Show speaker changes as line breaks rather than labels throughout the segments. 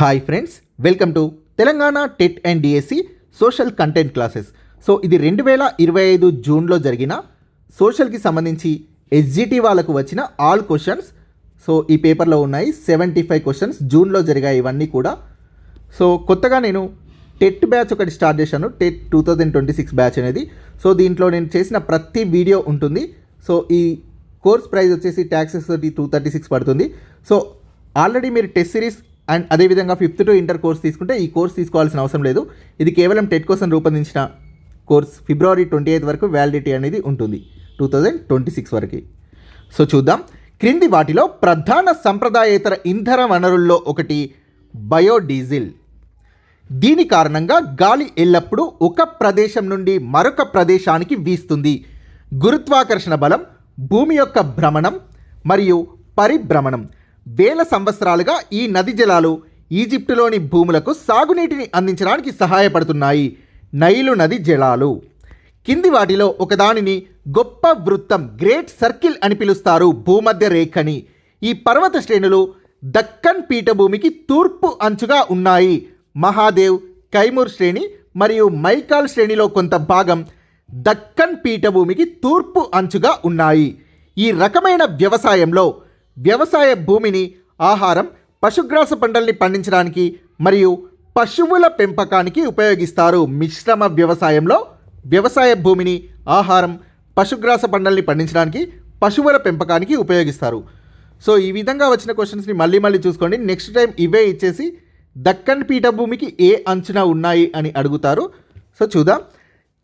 Hi friends welcome to Telangana TET and DSC social content classes so ఇది రెండు వేల ఇరవై ఐదు జూన్లో జరిగిన సోషల్కి సంబంధించి ఎస్జిటి వాళ్ళకు వచ్చిన ఆల్ క్వశ్చన్స్ సో ఈ పేపర్లో ఉన్నాయి సెవెంటీ ఫైవ్ క్వశ్చన్స్ జూన్లో జరిగాయి ఇవన్నీ కూడా. సో కొత్తగా నేను టెట్ బ్యాచ్ ఒకటి స్టార్ట్ చేశాను. TET two thousand twenty six batch అనేది. సో దీంట్లో నేను చేసిన ప్రతి వీడియో ఉంటుంది. సో ఈ కోర్స్ ప్రైస్ వచ్చేసి ట్యాక్సెస్ తోటి టూ థర్టీ సిక్స్ పడుతుంది. సో ఆల్రెడీ మీరు టెస్ట్ సిరీస్ అండ్ అదేవిధంగా ఫిఫ్త్ టు ఇంటర్ కోర్స్ తీసుకుంటే ఈ కోర్స్ తీసుకోవాల్సిన అవసరం లేదు. ఇది కేవలం టెట్ కోసం రూపొందించిన కోర్స్ ఫిబ్రవరి ట్వంటీ ఎయిత్ వరకు వ్యాలిడిటీ అనేది ఉంటుంది టూ థౌజండ్ ట్వంటీ సిక్స్ వరకు. సో చూద్దాం. క్రింది వాటిలో ప్రధాన సంప్రదాయేతర ఇంధన వనరుల్లో ఒకటి బయోడీజిల్. దీని కారణంగా గాలి ఎల్లప్పుడూ ఒక ప్రదేశం నుండి మరొక ప్రదేశానికి వీస్తుంది. గురుత్వాకర్షణ బలం భూమి యొక్క భ్రమణం మరియు పరిభ్రమణం. వేల సంవత్సరాలుగా ఈ నది జలాలు ఈజిప్టులోని భూములకు సాగునీటిని అందించడానికి సహాయపడుతున్నాయి. నైలు నది జలాలు. కింది వాటిలో ఒకదానిని గొప్ప వృత్తం గ్రేట్ సర్కిల్ అని పిలుస్తారు భూమధ్య రేఖని. ఈ పర్వత శ్రేణులు దక్కన్ పీఠభూమికి తూర్పు అంచుగా ఉన్నాయి. మహాదేవ్ కైమూర్ శ్రేణి మరియు మైకాల్ శ్రేణిలో కొంత భాగం దక్కన్ పీఠభూమికి తూర్పు అంచుగా ఉన్నాయి. ఈ రకమైన వ్యవసాయంలో వ్యవసాయ భూమిని ఆహారం పశుగ్రాస పంటల్ని పండించడానికి మరియు పశువుల పెంపకానికి ఉపయోగిస్తారు. మిశ్రమ వ్యవసాయంలో వ్యవసాయ భూమిని ఆహారం పశుగ్రాస పంటల్ని పండించడానికి పశువుల పెంపకానికి ఉపయోగిస్తారు. సో ఈ విధంగా వచ్చిన క్వశ్చన్స్ని మళ్ళీ మళ్ళీ చూసుకోండి. నెక్స్ట్ టైం ఇవే ఇచ్చేసి దక్కన్ పీఠభూమికి ఏ అంచున ఉన్నాయి అని అడుగుతారు. సో చూద్దాం.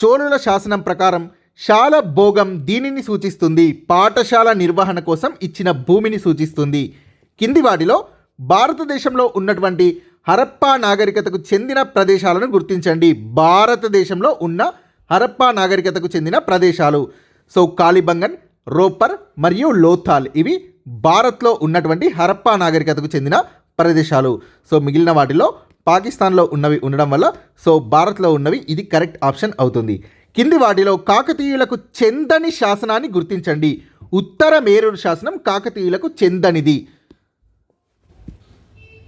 చోళుల శాసనం ప్రకారం శాల భోగం దీనిని సూచిస్తుంది. పాఠశాల నిర్వహణ కోసం ఇచ్చిన భూమిని సూచిస్తుంది. కింది వాటిలో భారతదేశంలో ఉన్నటువంటి హరప్పా నాగరికతకు చెందిన ప్రదేశాలను గుర్తించండి. భారతదేశంలో ఉన్న హరప్పా నాగరికతకు చెందిన ప్రదేశాలు. సో కాలిబంగన్ రోపర్ మరియు లోథాల్ ఇవి భారత్లో ఉన్నటువంటి హరప్పా నాగరికతకు చెందిన ప్రదేశాలు. సో మిగిలిన వాటిలో పాకిస్తాన్లో ఉన్నవి ఉండడం వల్ల సో భారత్లో ఉన్నవి ఇది కరెక్ట్ ఆప్షన్ అవుతుంది. కింది వాటిలో కాకతీయులకు చెందని శాసనాన్ని గుర్తించండి. ఉత్తర మేరూరు శాసనం కాకతీయులకు చెందనిది.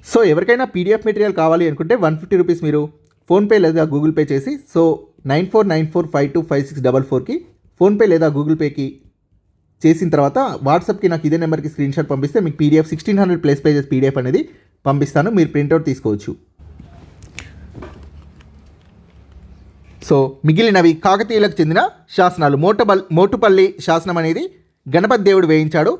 సో ఎవరికైనా పీడిఎఫ్ మెటీరియల్ కావాలి అనుకుంటే వన్ ఫిఫ్టీ రూపీస్ మీరు ఫోన్పే లేదా గూగుల్ పే చేసి so nine four nine four five two five six double ఫోర్కి ఫోన్పే లేదా గూగుల్ పేకి చేసిన తర్వాత వాట్సాప్కి నాకు ఇదే నెంబర్కి స్క్రీన్ షాట్ పంపిస్తే మీకు PDF sixteen hundred plus pages PDF అనేది పంపిస్తాను. మీరు ప్రింట్అవుట్ తీసుకోవచ్చు. సో మిగిలినవి కాకతీయులకు చెందిన శాసనాలు. మోటబల్ మోటుపల్లి శాసనం అనేది గణపతి దేవుడు వేయించాడు.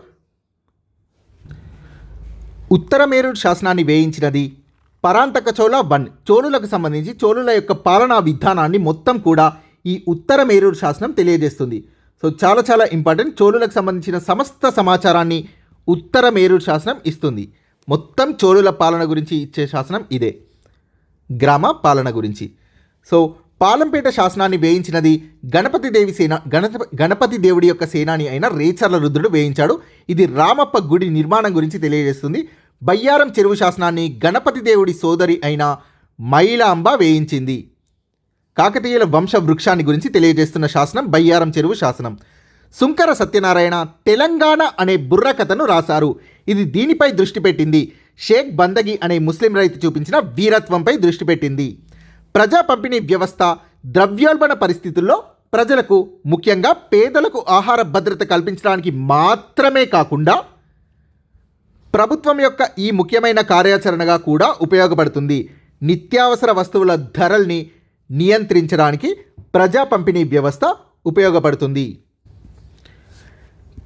ఉత్తరమేరు శాసనాన్ని వేయించినది పరాంతక చోళ వన్. చోళులకు సంబంధించి చోళుల యొక్క పాలనా విధానాన్ని మొత్తం కూడా ఈ ఉత్తరమేరూరు శాసనం తెలియజేస్తుంది. సో చాలా చాలా ఇంపార్టెంట్. చోళులకు సంబంధించిన సమస్త సమాచారాన్ని ఉత్తరమేరూరు శాసనం ఇస్తుంది. మొత్తం చోళుల పాలన గురించి ఇచ్చే శాసనం ఇదే. గ్రామ పాలన గురించి. సో పాలంపేట శాసనాన్ని వేయించినది గణపతి దేవి సేన గణప గణపతి దేవుడి యొక్క సేనాని అయిన రేచర్ల రుద్రుడు వేయించాడు. ఇది రామప్ప గుడి నిర్మాణం గురించి తెలియజేస్తుంది. బయ్యారం చెరువు శాసనాన్ని గణపతి దేవుడి సోదరి అయిన మైలాంబ వేయించింది. కాకతీయుల వంశ వృక్షాన్ని గురించి తెలియజేస్తున్న శాసనం బయ్యారం చెరువు శాసనం. సుంకర సత్యనారాయణ తెలంగాణ అనే బుర్ర కథను రాశారు. ఇది దీనిపై దృష్టి పెట్టింది. షేక్ బందగి అనే ముస్లిం రైతు చూపించిన వీరత్వంపై దృష్టి పెట్టింది. ప్రజా పంపిణీ వ్యవస్థ ద్రవ్యోల్బణ పరిస్థితుల్లో ప్రజలకు ముఖ్యంగా పేదలకు ఆహార భద్రత కల్పించడానికి మాత్రమే కాకుండా ప్రభుత్వం యొక్క ఈ ముఖ్యమైన కార్యాచరణగా కూడా ఉపయోగపడుతుంది. నిత్యావసర వస్తువుల ధరల్ని నియంత్రించడానికి ప్రజా పంపిణీ వ్యవస్థ ఉపయోగపడుతుంది.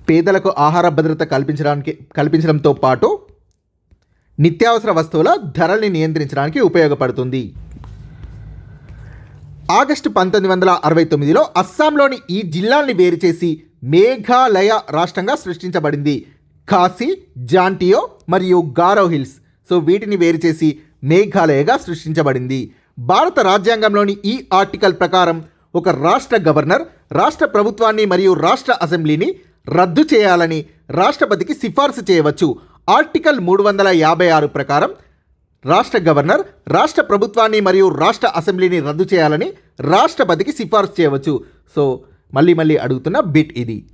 పేదలకు ఆహార భద్రత కల్పించడానికి కల్పించడంతో పాటు నిత్యావసర వస్తువుల ధరల్ని నియంత్రించడానికి ఉపయోగపడుతుంది. ఆగస్టు పంతొమ్మిది వందల అరవై తొమ్మిదిలో అస్సాంలోని ఈ జిల్లాల్ని వేరు చేసి మేఘాలయ రాష్ట్రంగా సృష్టించబడింది. కాశీ జాంటియో మరియు గారో హిల్స్. సో వీటిని వేరు చేసి మేఘాలయగా సృష్టించబడింది. భారత రాజ్యాంగంలోని ఈ ఆర్టికల్ ప్రకారం ఒక రాష్ట్ర గవర్నర్ రాష్ట్ర ప్రభుత్వాన్ని మరియు రాష్ట్ర అసెంబ్లీని రద్దు చేయాలని రాష్ట్రపతికి సిఫార్సు చేయవచ్చు. ఆర్టికల్ మూడు వందల యాభై ఆరు ప్రకారం రాష్ట్ర గవర్నర్ రాష్ట్ర ప్రభుత్వాన్ని మరియు రాష్ట్ర అసెంబ్లీని రద్దు చేయాలని రాష్ట్రపతికి సిఫార్సు చేయవచ్చు. సో మళ్ళీ మళ్ళీ అడుగుతున్న బిట్ ఇది.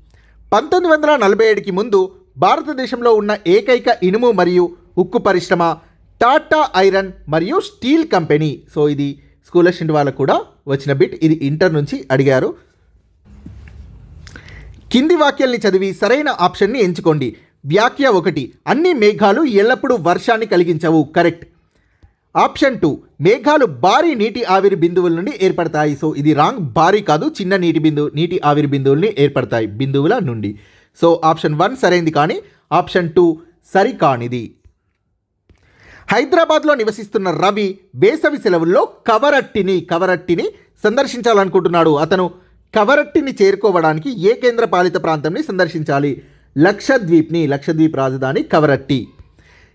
పంతొమ్మిది వందల నలభై ఏడుకి ముందు భారతదేశంలో ఉన్న ఏకైక ఇనుము మరియు ఉక్కు పరిశ్రమ టాటా ఐరన్ మరియు స్టీల్ కంపెనీ. సో ఇది స్కూల్ అసిస్టెంట్ వాళ్ళకు కూడా వచ్చిన బిట్. ఇది ఇంటర్ నుంచి అడిగారు. కింది వాక్యాల్ని చదివి సరైన ఆప్షన్ని ఎంచుకోండి. వ్యాఖ్య ఒకటి అన్ని మేఘాలు ఎల్లప్పుడూ వర్షాన్ని కలిగించవు. కరెక్ట్. ఆప్షన్ టూ మేఘాలు భారీ నీటి ఆవిరి బిందువుల నుండి ఏర్పడతాయి. సో ఇది రాంగ్ భారీ కాదు చిన్న నీటి బిందువు నీటి ఆవిరి బిందువుల్ని ఏర్పడతాయి బిందువుల నుండి. సో ఆప్షన్ వన్ సరైంది కానీ ఆప్షన్ టూ సరికానిది. హైదరాబాద్లో నివసిస్తున్న రవి వేసవి సెలవుల్లో కవరట్టిని కవరట్టిని సందర్శించాలనుకుంటున్నాడు. అతను కవరట్టిని చేరుకోవడానికి ఏ కేంద్ర పాలిత ప్రాంతంని సందర్శించాలి? లక్షద్వీప్ని లక్షద్వీప్ రాజధాని కవరట్టి.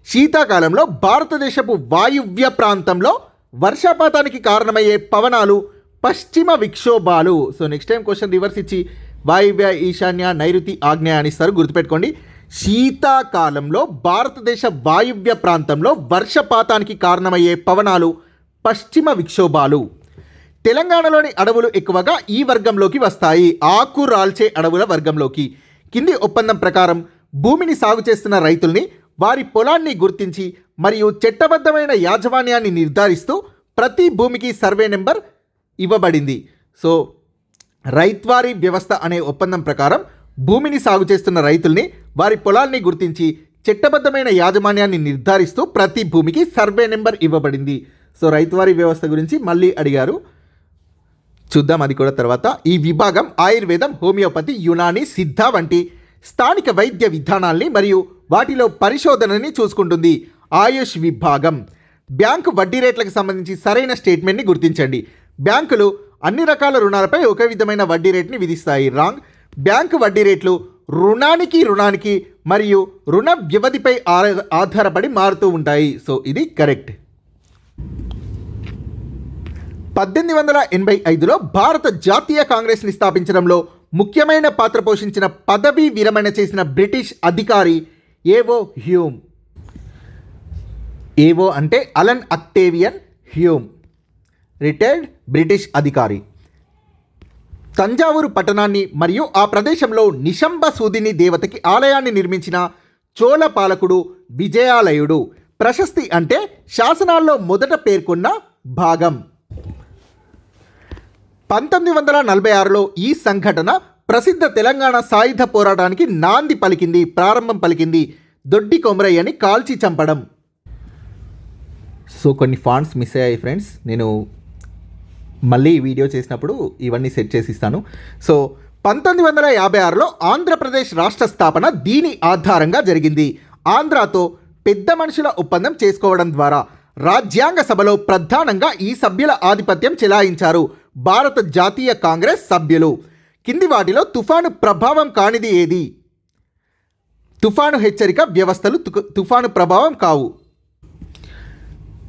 శీతాకాలంలో భారతదేశపు వాయువ్య ప్రాంతంలో వర్షపాతానికి కారణమయ్యే పవనాలు పశ్చిమ విక్షోభాలు. So next time question reverse ఇచ్చి వాయువ్య ఈశాన్య నైరుతి ఆగ్నేయ అని ఇస్తారు గుర్తుపెట్టుకోండి. శీతాకాలంలో భారతదేశ వాయువ్య ప్రాంతంలో వర్షపాతానికి కారణమయ్యే పవనాలు పశ్చిమ విక్షోభాలు. తెలంగాణలోని అడవులు ఎక్కువగా ఈ వర్గంలోకి వస్తాయి. ఆకు రాల్చే అడవుల వర్గంలోకి. కింది ఒప్పందం ప్రకారం భూమిని సాగు చేస్తున్న రైతుల్ని వారి పొలాన్ని గుర్తించి మరియు చట్టబద్ధమైన యాజమాన్యాన్ని నిర్ధారిస్తూ ప్రతి భూమికి సర్వే నెంబర్ ఇవ్వబడింది. సో రైత్వారీ వ్యవస్థ అనే ఒప్పందం ప్రకారం భూమిని సాగు చేస్తున్న రైతుల్ని వారి పొలాల్ని గుర్తించి చట్టబద్ధమైన యాజమాన్యాన్ని నిర్ధారిస్తూ ప్రతి భూమికి సర్వే నెంబర్ ఇవ్వబడింది. సో రైతువారీ వ్యవస్థ గురించి మళ్ళీ అడిగారు. చూద్దాం అది కూడా తర్వాత. ఈ విభాగం ఆయుర్వేదం హోమియోపతి యునాని సిద్ధ వంటి స్థానిక వైద్య విధానాల్ని మరియు వాటిలో పరిశోధనని చూసుకుంటుంది ఆయుష్ విభాగం. బ్యాంకు వడ్డీ రేట్లకు సంబంధించి సరైన స్టేట్మెంట్ని గుర్తించండి. బ్యాంకులు అన్ని రకాల రుణాలపై ఒకే విధమైన వడ్డీ రేట్ని విధిస్తాయి. రాంగ్. బ్యాంకు వడ్డీ రేట్లు రుణానికి రుణానికి మరియు రుణ వ్యవధిపై ఆధారపడి మారుతూ ఉంటాయి. సో ఇది కరెక్ట్. పద్దెనిమిది వందల ఎనభై ఐదులో భారత జాతీయ కాంగ్రెస్ని స్థాపించడంలో ముఖ్యమైన పాత్ర పోషించిన పదవీ విరమణ చేసిన బ్రిటిష్ అధికారి A O Hume. A O అంటే Allan Octavian Hume. Retired British అధికారి. తంజావూరు పట్టణాన్ని మరియు ఆ ప్రదేశంలో నిశంబ సూదిని దేవతకి ఆలయాన్ని నిర్మించిన చోళ పాలకుడు విజయాలయుడు. ప్రశస్తి అంటే శాసనాల్లో మొదట పేర్కొన్న భాగం. పంతొమ్మిది వందల నలభై ఆరులో ఈ సంఘటన ప్రసిద్ధ తెలంగాణ సాయుధ పోరాటానికి నాంది పలికింది ప్రారంభం పలికింది దొడ్డి కొమరయ్యని కాల్చి చంపడం. సో కొన్ని ఫాంట్స్ మిస్ అయ్యాయి ఫ్రెండ్స్. నేను మళ్ళీ వీడియో చేసినప్పుడు ఇవన్నీ సెట్ చేసి ఇస్తాను సో పంతొమ్మిది వందల యాభై ఆరులో ఆంధ్రప్రదేశ్ రాష్ట్ర స్థాపన దీని ఆధారంగా జరిగింది. ఆంధ్రాతో పెద్ద మనుషుల ఒప్పందం చేసుకోవడం ద్వారా రాజ్యాంగ సభలో ప్రధానంగా ఈ సభ్యుల ఆధిపత్యం చెలాయించారు. భారత జాతీయ కాంగ్రెస్ సభ్యులు. కింది వాటిలో తుఫాను ప్రభావం కానిది ఏది? తుఫాను హెచ్చరిక వ్యవస్థలు తుఫాను ప్రభావం కావు.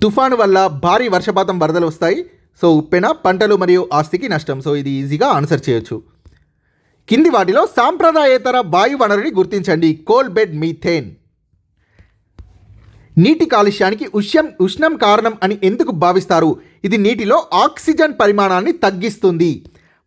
తుఫాను వల్ల భారీ వర్షపాతం వరదలు వస్తాయి. సో ఉప్పెన పంటలు మరియు ఆస్తికి నష్టం. సో ఇది ఈజీగా ఆన్సర్ చేయొచ్చు. కింది వాటిలో సాంప్రదాయేతర వాయు వనరుని గుర్తించండి. Coal bed methane. నీటి కాలుష్యానికి ఉష్ణం ఉష్ణం కారణం అని ఎందుకు భావిస్తారు? ఇది నీటిలో ఆక్సిజన్ పరిమాణాన్ని తగ్గిస్తుంది.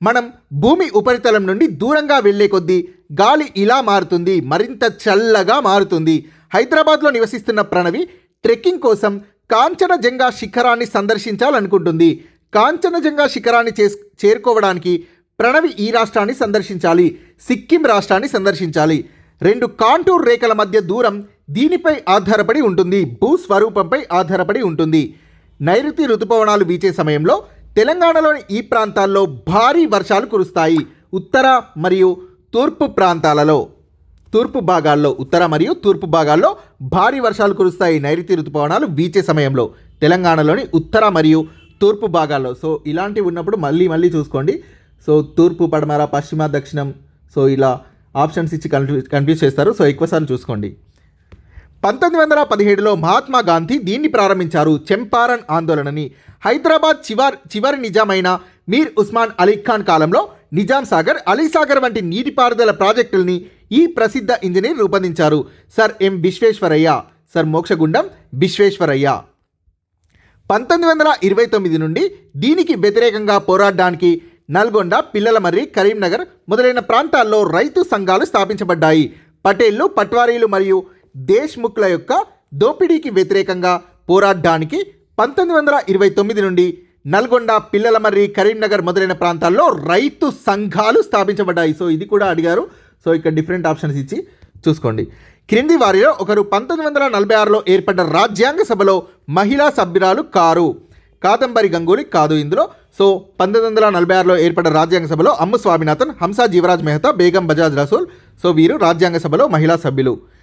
మనం భూమి ఉపరితలం నుండి దూరంగా వెళ్ళే కొద్దీ గాలి ఇలా మారుతుంది మరింత చల్లగా మారుతుంది. హైదరాబాద్లో నివసిస్తున్న ప్రణవి ట్రెక్కింగ్ కోసం కాంచనజంగా శిఖరాన్ని సందర్శించాలనుకుంటుంది. కాంచనజంగా శిఖరాన్ని చే చేరుకోవడానికి ప్రణవి ఈ రాష్ట్రాన్ని సందర్శించాలి సిక్కిం రాష్ట్రాన్ని సందర్శించాలి. రెండు కాంటూర్ రేఖల మధ్య దూరం దీనిపై ఆధారపడి ఉంటుంది భూస్వరూపంపై ఆధారపడి ఉంటుంది. నైరుతి రుతుపవనాలు వీచే సమయంలో తెలంగాణలోని ఈ ప్రాంతాల్లో భారీ వర్షాలు కురుస్తాయి. ఉత్తర మరియు తూర్పు ప్రాంతాలలో తూర్పు భాగాల్లో ఉత్తర మరియు తూర్పు భాగాల్లో భారీ వర్షాలు కురుస్తాయి. నైరుతి ఋతుపవనాలు వీచే సమయంలో తెలంగాణలోని ఉత్తర మరియు తూర్పు భాగాల్లో. సో ఇలాంటివి ఉన్నప్పుడు మళ్ళీ మళ్ళీ చూసుకోండి. సో తూర్పు పడమర పశ్చిమ దక్షిణం సో ఇలా ఆప్షన్స్ ఇచ్చి కన్ఫ్యూజ్ కన్ఫ్యూజ్ చేస్తారు. సో ఎక్కువసార్లు చూసుకోండి. పంతొమ్మిది వందల పదిహేడులో మహాత్మా గాంధీ దీన్ని ప్రారంభించారు. చెంపారన్ ఆందోళనని. హైదరాబాద్ చివర్ చివరి నిజామైన మీర్ ఉస్మాన్ అలీ ఖాన్ కాలంలో నిజాం సాగర్ అలీసాగర్ వంటి నీటిపారుదల ప్రాజెక్టుల్ని ఈ ప్రసిద్ధ ఇంజనీర్ రూపొందించారు. Sir M Visvesvaraya. Sir Mokshagundam Visvesvaraya. పంతొమ్మిది వందల ఇరవై తొమ్మిది నుండి దీనికి వ్యతిరేకంగా పోరాడడానికి నల్గొండ పిల్లలమర్రి కరీంనగర్ మొదలైన ప్రాంతాల్లో రైతు సంఘాలు స్థాపించబడ్డాయి. పటేళ్ళు పట్వారీలు మరియు దేశ్ముఖ్ల యొక్క దోపిడీకి వ్యతిరేకంగా పోరాడడానికి పంతొమ్మిది వందల ఇరవై తొమ్మిది నుండి నల్గొండ పిల్లలమర్రి కరీంనగర్ మొదలైన ప్రాంతాల్లో రైతు సంఘాలు స్థాపించబడ్డాయి. సో ఇది కూడా అడిగారు. సో ఇక్కడ డిఫరెంట్ ఆప్షన్స్ ఇచ్చి చూసుకోండి. క్రింది వారిలో ఒకరు పంతొమ్మిది వందల నలభై ఆరులో ఏర్పడ్డ రాజ్యాంగ సభలో మహిళా సభ్యురాలు కారు. కాదంబరి గంగూలీ కాదు ఇందులో. సో పంతొమ్మిది వందల నలభై ఆరులో ఏర్పడ్డ రాజ్యాంగ సభలో అమ్ము స్వామినాథన్ హంసా జీవరాజ్ మెహతా బేగం బజాజ్ రసూల్. సో వీరు రాజ్యాంగ సభలో మహిళా సభ్యులు.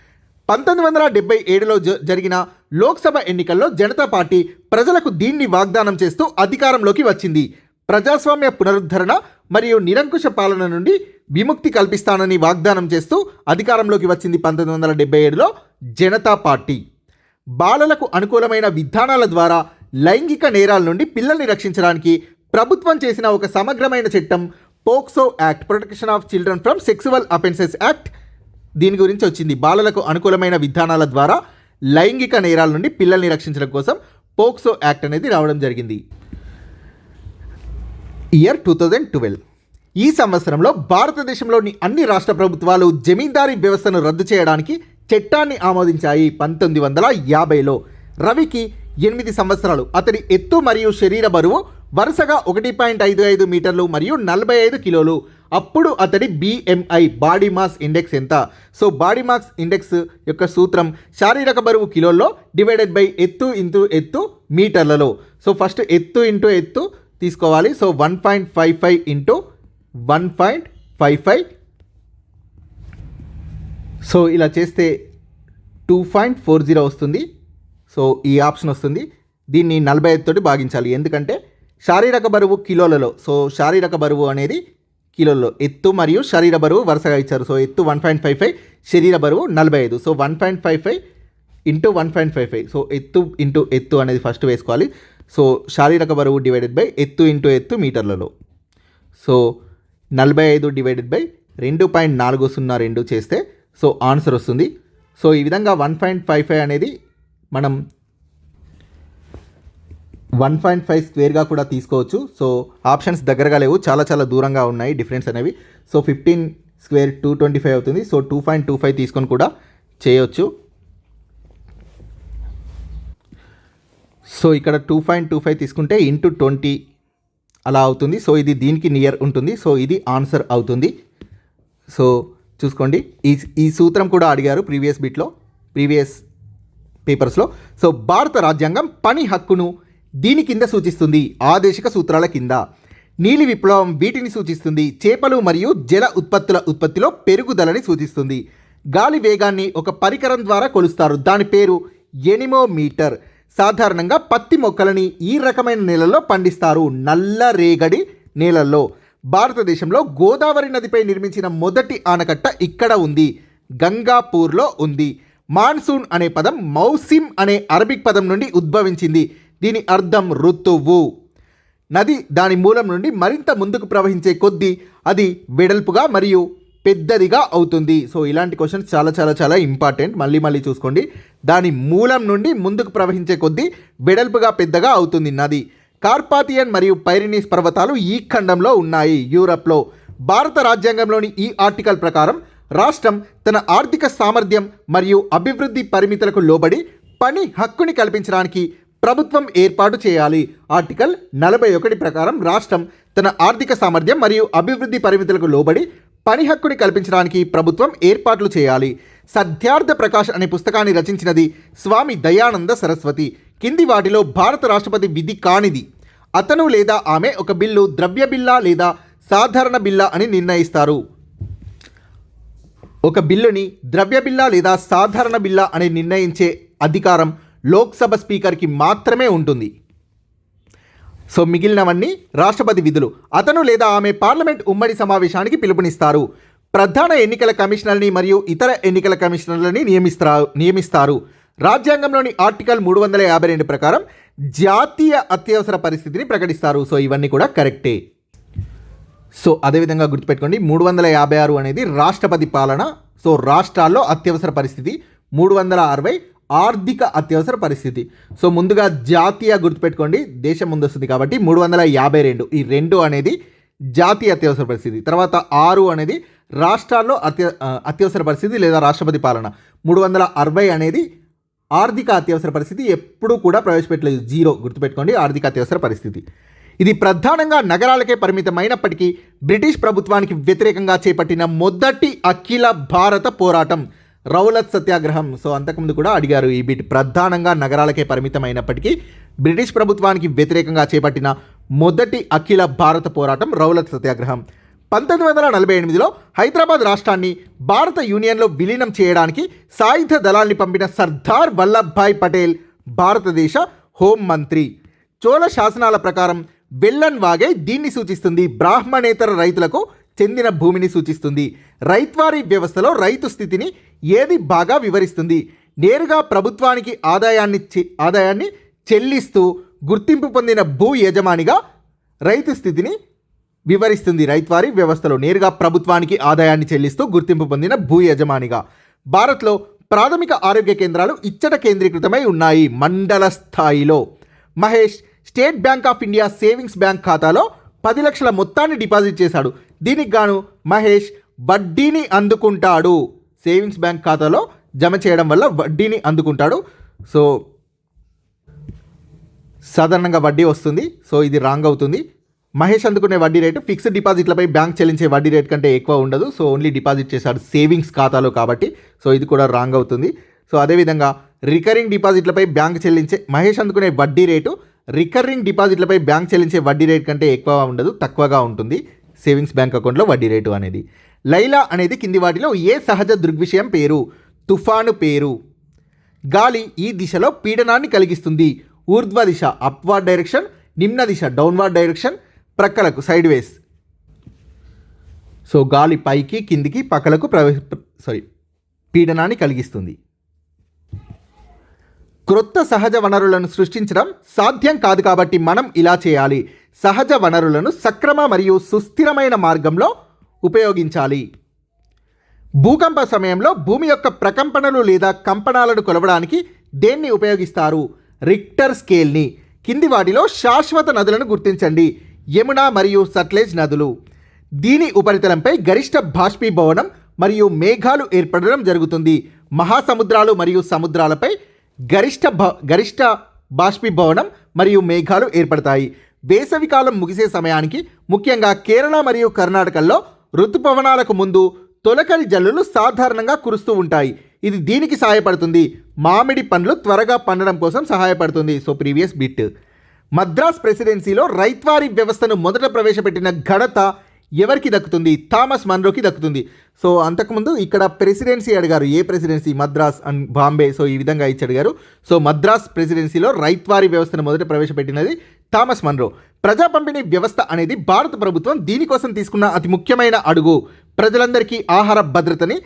పంతొమ్మిది వందల డెబ్బై ఏడులో జ- జరిగిన లోక్సభ ఎన్నికల్లో జనతా పార్టీ ప్రజలకు దీన్ని వాగ్దానం చేస్తూ అధికారంలోకి వచ్చింది. ప్రజాస్వామ్య పునరుద్ధరణ మరియు నిరంకుశ పాలన నుండి విముక్తి కల్పిస్తానని వాగ్దానం చేస్తూ అధికారంలోకి వచ్చింది పంతొమ్మిది వందల డెబ్బై ఏడులో జనతా పార్టీ. బాలలకు అనుకూలమైన విధానాల ద్వారా లైంగిక నేరాల నుండి పిల్లల్ని రక్షించడానికి ప్రభుత్వం చేసిన ఒక సమగ్రమైన చట్టం POCSO act protection of children from sexual offences act దీని గురించి వచ్చింది. బాలలకు అనుకూలమైన విధానాల ద్వారా లైంగిక నేరాల నుండి పిల్లల్ని రక్షించడం కోసం పోక్సో యాక్ట్ అనేది రావడం జరిగింది. ఇయర్ టూ థౌజండ్ ట్వెల్వ్ ఈ సంవత్సరంలో భారతదేశంలోని అన్ని రాష్ట్ర ప్రభుత్వాలు జమీందారీ వ్యవస్థను రద్దు చేయడానికి చట్టాన్ని ఆమోదించాయి. పంతొమ్మిది వందల యాభైలో రవికి ఎనిమిది సంవత్సరాలు. అతడి ఎత్తు మరియు శరీర బరువు వరుసగా ఒకటి పాయింట్ ఐదు ఐదు మీటర్లు మరియు నలభై ఐదు కిలోలు. అప్పుడు అతడి బిఎంఐ బాడీ మాస్ ఇండెక్స్ ఎంత? సో బాడీ మాస్ ఇండెక్స్ యొక్క సూత్రం శారీరక బరువు కిలోల్లో డివైడెడ్ బై ఎత్తు ఇంటూ ఎత్తు మీటర్లలో. సో ఫస్ట్ ఎత్తు ఇంటూ ఎత్తు తీసుకోవాలి. So one point five five into one point five five so ఇలా చేస్తే టూ పాయింట్ ఫోర్ జీరో వస్తుంది. సో ఈ ఆప్షన్ వస్తుంది. దీన్ని నలభై ఐదుతోటి భాగించాలి. ఎందుకంటే శారీరక బరువు కిలోలలో. సో శారీరక బరువు అనేది కిలోల్లో. ఎత్తు మరియు శరీర బరువు వరుసగా ఇచ్చారు. సో ఎత్తు వన్ పాయింట్ ఫైవ్ ఫైవ్ శరీర బరువు నలభై ఐదు. So one point five five into one point five five. So ఎత్తు ఇంటూ ఎత్తు అనేది ఫస్ట్ వేసుకోవాలి. సో శారీరక బరువు డివైడెడ్ బై ఎత్తు ఇంటూ ఎత్తు మీటర్లలో. సో నలభై ఐదు డివైడెడ్ బై రెండు పాయింట్ నాలుగు సున్నా రెండు చేస్తే సో ఆన్సర్ వస్తుంది. సో ఈ విధంగా వన్ పాయింట్ ఫైవ్ ఫైవ్ అనేది మనం వన్ పాయింట్ ఫైవ్ స్క్వేర్గా కూడా తీసుకోవచ్చు. సో ఆప్షన్స్ దగ్గరగా లేవు. చాలా చాలా దూరంగా ఉన్నాయి డిఫరెన్స్ అనేవి. So fifteen square two twenty five అవుతుంది. So two point two five తీసుకొని కూడా చేయొచ్చు. సో ఇక్కడ టూ పాయింట్ టూ ఫైవ్ తీసుకుంటే ఇంటూ ట్వంటీ అలా అవుతుంది. సో ఇది దీనికి నియర్ ఉంటుంది. సో ఇది ఆన్సర్ అవుతుంది. సో చూసుకోండి. ఈ ఈ సూత్రం కూడా అడిగారు ప్రీవియస్ బిట్లో ప్రీవియస్ పేపర్స్లో. సో భారత రాజ్యాంగం పని హక్కును దీని కింద సూచిస్తుంది ఆదేశిక సూత్రాల కింద. నీలి విప్లవం వీటిని సూచిస్తుంది. చేపలు మరియు జల ఉత్పత్తుల ఉత్పత్తిలో పెరుగుదలని సూచిస్తుంది. గాలి వేగాన్ని ఒక పరికరం ద్వారా కొలుస్తారు. దాని పేరు ఎనిమోమీటర్. సాధారణంగా పత్తి మొక్కలని ఈ రకమైన నేలల్లో పండిస్తారు. నల్ల రేగడి నేలల్లో. భారతదేశంలో గోదావరి నదిపై నిర్మించిన మొదటి ఆనకట్ట ఇక్కడ ఉంది. గంగాపూర్లో ఉంది. మాన్సూన్ అనే పదం మౌసిమ్ అనే అరబిక్ పదం నుండి ఉద్భవించింది. దీని అర్థం ఋతువు. నది దాని మూలం నుండి మరింత ముందుకు ప్రవహించే కొద్దీ అది వెడల్పుగా మరియు పెద్దదిగా అవుతుంది. సో ఇలాంటి క్వశ్చన్స్ చాలా చాలా చాలా ఇంపార్టెంట్ మళ్ళీ మళ్ళీ చూసుకోండి. దాని మూలం నుండి ముందుకు ప్రవహించే కొద్దీ వెడల్పుగా పెద్దగా అవుతుంది నది. కార్పాతియన్ మరియు పైరినీస్ పర్వతాలు ఈ ఖండంలో ఉన్నాయి. యూరప్లో భారత రాజ్యాంగంలోని ఈ ఆర్టికల్ ప్రకారం రాష్ట్రం తన ఆర్థిక సామర్థ్యం మరియు అభివృద్ధి పరిమితులకు లోబడి పని హక్కుని కల్పించడానికి ప్రభుత్వం ఏర్పాటు చేయాలి. ఆర్టికల్ నలభై ఒకటి ప్రకారం రాష్ట్రం తన ఆర్థిక సామర్థ్యం మరియు అభివృద్ధి పరిమితులకు లోబడి పని హక్కుని కల్పించడానికి ప్రభుత్వం ఏర్పాట్లు చేయాలి. సత్యార్థ ప్రకాష్ అనే పుస్తకాన్ని రచించినది స్వామి దయానంద సరస్వతి. కింది వాటిలో భారత రాష్ట్రపతి విధి కానిది. అతను లేదా ఆమె ఒక బిల్లు ద్రవ్య బిల్లా లేదా సాధారణ బిల్లా అని నిర్ణయిస్తారు. ఒక బిల్లుని ద్రవ్య బిల్లా లేదా సాధారణ బిల్లా అని నిర్ణయించే అధికారం లోక్సభ స్పీకర్కి మాత్రమే ఉంటుంది. సో మిగిలినవన్నీ రాష్ట్రపతి విధులు. అతను లేదా ఆమె పార్లమెంట్ ఉమ్మడి సమావేశానికి పిలుపునిస్తారు. ప్రధాన ఎన్నికల కమిషనర్ని మరియు ఇతర ఎన్నికల కమిషనర్లని నియమిస్తా నియమిస్తారు. రాజ్యాంగంలోని ఆర్టికల్ మూడు వందల యాభై రెండు ప్రకారం జాతీయ అత్యవసర పరిస్థితిని ప్రకటిస్తారు. సో ఇవన్నీ కూడా కరెక్టే. సో అదేవిధంగా గుర్తుపెట్టుకోండి. మూడు వందల యాభై ఆరు అనేది రాష్ట్రపతి పాలన. సో రాష్ట్రాల్లో అత్యవసర పరిస్థితి మూడు వందల అరవై ఆర్థిక అత్యవసర పరిస్థితి. సో ముందుగా జాతీయ గుర్తుపెట్టుకోండి. దేశం ముందు వస్తుంది కాబట్టి మూడు వందల యాభై రెండు. ఈ రెండు అనేది జాతీయ అత్యవసర పరిస్థితి. తర్వాత ఆరు అనేది రాష్ట్రాల్లో అత్య అత్యవసర పరిస్థితి లేదా రాష్ట్రపతి పాలన. మూడు వందల అరవై అనేది ఆర్థిక అత్యవసర పరిస్థితి ఎప్పుడూ కూడా ప్రవేశపెట్టలేదు. జీరో గుర్తుపెట్టుకోండి. ఆర్థిక అత్యవసర పరిస్థితి. ఇది ప్రధానంగా నగరాలకే పరిమితమైనప్పటికీ బ్రిటిష్ ప్రభుత్వానికి వ్యతిరేకంగా చేపట్టిన మొదటి అఖిల భారత పోరాటం. రౌలత్ సత్యాగ్రహం. సో అంతకుముందు కూడా అడిగారు ఈ బిట్ ప్రధానంగా నగరాలకే పరిమితమైనప్పటికీ బ్రిటిష్ ప్రభుత్వానికి వ్యతిరేకంగా చేపట్టిన మొదటి అఖిల భారత పోరాటం రౌలత్ సత్యాగ్రహం. పంతొమ్మిది వందల నలభై ఎనిమిదిలో హైదరాబాద్ రాష్ట్రాన్ని భారత యూనియన్లో విలీనం చేయడానికి సాయుధ దళాల్ని పంపిన సర్దార్ వల్లభాయ్ పటేల్ భారతదేశ హోం మంత్రి. చోళ శాసనాల ప్రకారం వెల్లన్ వాగే దీన్ని సూచిస్తుంది. బ్రాహ్మణేతర రైతులకు చెందిన భూమిని సూచిస్తుంది. రైత్వారీ వ్యవస్థలో రైతు స్థితిని ఏది బాగా వివరిస్తుంది? నేరుగా ప్రభుత్వానికి ఆదాయాన్ని చె- ఆదాయాన్ని చెల్లిస్తూ గుర్తింపు పొందిన భూ యజమానిగా రైతు స్థితిని వివరిస్తుంది రైత్వారీ వ్యవస్థలో. నేరుగా ప్రభుత్వానికి ఆదాయాన్ని చెల్లిస్తూ గుర్తింపు పొందిన భూ యజమానిగా. భారత్లో ప్రాథమిక ఆరోగ్య కేంద్రాలు ఇచ్చట కేంద్రీకృతమై ఉన్నాయి. మండల స్థాయిలో. Mahesh State Bank of India savings bank ఖాతాలో పది లక్షల మొత్తాన్ని డిపాజిట్ చేశాడు. దీనికి గాను మహేష్ వడ్డీని అందుకుంటాడు. సేవింగ్స్ బ్యాంక్ ఖాతాలో జమ చేయడం వల్ల వడ్డీని అందుకుంటాడు. సో సాధారణంగా వడ్డీ వస్తుంది. సో ఇది రాంగ్ అవుతుంది. మహేష్ అందుకునే వడ్డీ రేటు ఫిక్స్డ్ డిపాజిట్లపై బ్యాంక్ చెల్లించే వడ్డీ రేట్ కంటే ఎక్కువ ఉండదు. సో ఓన్లీ డిపాజిట్ చేశాడు సేవింగ్స్ ఖాతాలో కాబట్టి. సో ఇది కూడా రాంగ్ అవుతుంది. సో అదేవిధంగా రికరింగ్ డిపాజిట్లపై బ్యాంక్ చెల్లించే మహేష్ అందుకునే వడ్డీ రేటు రికరింగ్ డిపాజిట్లపై బ్యాంక్ చెల్లించే వడ్డీ రేట్ కంటే ఎక్కువ ఉండదు తక్కువగా ఉంటుంది. సేవింగ్స్ బ్యాంక్ అకౌంట్లో వడ్డీ రేటు అనేది. లైలా అనేది కింది వాటిలో ఏ సహజ దృగ్విషయం పేరు? తుఫాను పేరు. గాలి ఈ దిశలో పీడనాన్ని కలిగిస్తుంది. ఊర్ధ్వ దిశ అప్వార్డ్ డైరెక్షన్ నిమ్న దిశ డౌన్వార్డ్ డైరెక్షన్ ప్రక్కలకు సైడ్ వేస్ సో గాలి పైకి కిందికి పక్కలకు ప్రవేశ సారీ పీడనాన్ని కలిగిస్తుంది. క్రొత్త సహజ వనరులను సృష్టించడం సాధ్యం కాదు కాబట్టి మనం ఇలా చేయాలి. సహజ వనరులను సక్రమ మరియు సుస్థిరమైన మార్గంలో ఉపయోగించాలి. భూకంప సమయంలో భూమి యొక్క ప్రకంపనలు లేదా కంపనాలను కొలవడానికి దేన్ని ఉపయోగిస్తారు? రిక్టర్ స్కేల్ని. కింది వాటిలో శాశ్వత నదులను గుర్తించండి. యమున మరియు సట్లెజ్ నదులు. దీని ఉపరితలంపై గరిష్ట బాష్పీభవనం మరియు మేఘాలు ఏర్పడడం జరుగుతుంది. మహాసముద్రాలు మరియు సముద్రాలపై గరిష్ట భ గరిష్ట బాష్పీభవనం మరియు మేఘాలు ఏర్పడతాయి. వేసవికాలం ముగిసే సమయానికి ముఖ్యంగా కేరళ మరియు కర్ణాటకల్లో ఋతుపవనాలకు ముందు తొలకరి జల్లులు సాధారణంగా కురుస్తూ ఉంటాయి. ఇది దీనికి సహాయపడుతుంది. మామిడి పండ్లు త్వరగా పండడం కోసం సహాయపడుతుంది. So previous bit. మద్రాస్ ప్రెసిడెన్సీలో రైత్వారీ వ్యవస్థను మొదట ప్రవేశపెట్టిన ఘనత ఎవరికి దక్కుతుంది? థామస్ మన్రోకి దక్కుతుంది. సో అంతకుముందు ఇక్కడ ప్రెసిడెన్సీ అడిగారు. ఏ presidency? Madras and Bombay. So ఈ విధంగా ఇచ్చి అడిగారు. సో మద్రాస్ ప్రెసిడెన్సీలో రైత్వారీ వ్యవస్థను మొదట ప్రవేశపెట్టినది థామస్ మన్రో. ప్రజా పంపిణీ వ్యవస్థ అనేది భారత ప్రభుత్వం దీనికోసం తీసుకున్న అతి ముఖ్యమైన అడుగు. ప్రజలందరికీ ఆహార భద్రతని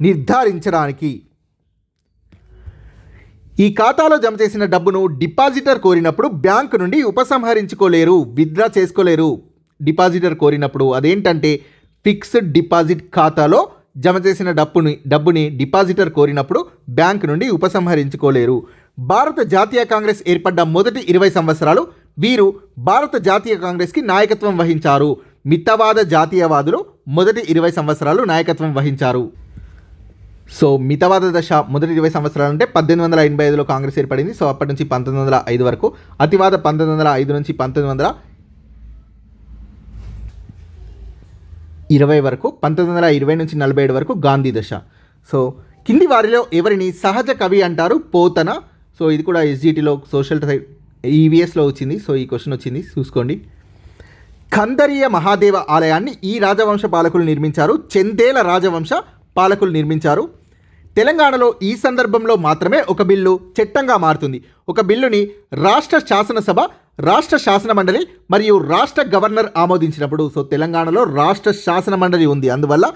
నిర్ధారించడానికి. ఈ ఖాతాలో జమ చేసిన డబ్బును డిపాజిటర్ కోరినప్పుడు బ్యాంకు నుండి ఉపసంహరించుకోలేరు విత్డ్రా చేసుకోలేరు. డిపాజిటర్ కోరినప్పుడు అదేంటంటే ఫిక్స్డ్ డిపాజిట్ ఖాతాలో జమ చేసిన డబ్బుని డబ్బుని డిపాజిటర్ కోరినప్పుడు బ్యాంక్ నుండి ఉపసంహరించుకోలేరు. భారత జాతీయ కాంగ్రెస్ ఏర్పడ్డ మొదటి ఇరవై సంవత్సరాలు వీరు భారత జాతీయ కాంగ్రెస్కి నాయకత్వం వహించారు. మితవాద జాతీయవాదులు మొదటి ఇరవై సంవత్సరాలు నాయకత్వం వహించారు. సో మితవాద దశ మొదటి ఇరవై సంవత్సరాలు అంటే పద్దెనిమిది వందల ఎనభై ఐదులో కాంగ్రెస్ ఏర్పడింది. సో అప్పటి నుంచి పంతొమ్మిది వందల ఐదు వరకు. అతివాద పంతొమ్మిది వందల ఐదు నుంచి పంతొమ్మిది వందల ఇరవై వరకు పంతొమ్మిది వందల ఇరవై నుంచి నలభై ఏడు వరకు గాంధీ దశ. సో కింది వారిలో ఎవరిని సహజ కవి అంటారు? పోతన. సో ఇది కూడా ఎస్జిటిలో సోషల్ ఈవీఎస్లో వచ్చింది సో ఈ క్వశ్చన్ వచ్చింది చూసుకోండి. ఖందరీయ మహాదేవ ఆలయాన్ని ఈ రాజవంశ పాలకులు నిర్మించారు చందేల రాజవంశ పాలకులు నిర్మించారు. తెలంగాణలో ఈ సందర్భంలో మాత్రమే ఒక బిల్లు చట్టంగా మారుతుంది. ఒక బిల్లుని రాష్ట్ర శాసనసభ రాష్ట్ర శాసన మండలి మరియు రాష్ట్ర గవర్నర్ ఆమోదించినప్పుడు సో తెలంగాణలో రాష్ట్ర శాసన మండలి ఉంది. అందువల్ల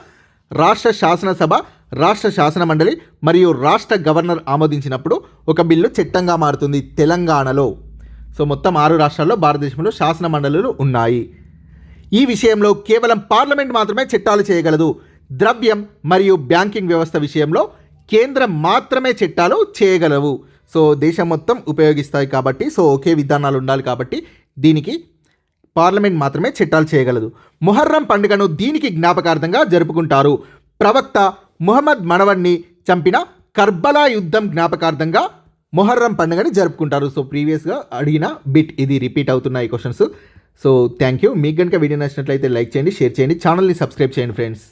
రాష్ట్ర శాసనసభ రాష్ట్ర శాసన మండలి మరియు రాష్ట్ర గవర్నర్ ఆమోదించినప్పుడు ఒక బిల్లు చట్టంగా మారుతుంది తెలంగాణలో. సో మొత్తం ఆరు రాష్ట్రాల్లో భారతదేశంలో శాసన మండలులు ఉన్నాయి. ఈ విషయంలో కేవలం పార్లమెంట్ మాత్రమే చట్టాలు చేయగలదు. ద్రవ్యం మరియు బ్యాంకింగ్ వ్యవస్థ విషయంలో కేంద్రం మాత్రమే చట్టాలు చేయగలవు. సో దేశం మొత్తం ఉపయోగిస్తాయి కాబట్టి సో ఒకే విధానాలు ఉండాలి కాబట్టి దీనికి పార్లమెంట్ మాత్రమే చట్టాలు చేయగలదు. మొహర్రం పండుగను దీనికి జ్ఞాపకార్థంగా జరుపుకుంటారు. ప్రవక్త ముహమ్మద్ మనవణ్ణి చంపిన కర్బలా యుద్ధం జ్ఞాపకార్థంగా మొహర్రం పండుగని జరుపుకుంటారు. సో ప్రీవియస్గా అడిగిన బిట్ ఇది రిపీట్ అవుతున్నాయి క్వశ్చన్స్. So thank you. మీకు కనుక వీడియో నచ్చినట్లయితే లైక్ చేయండి షేర్ చేయండి. ఛానల్ని సబ్స్క్రైబ్ చేయండి ఫ్రెండ్స్.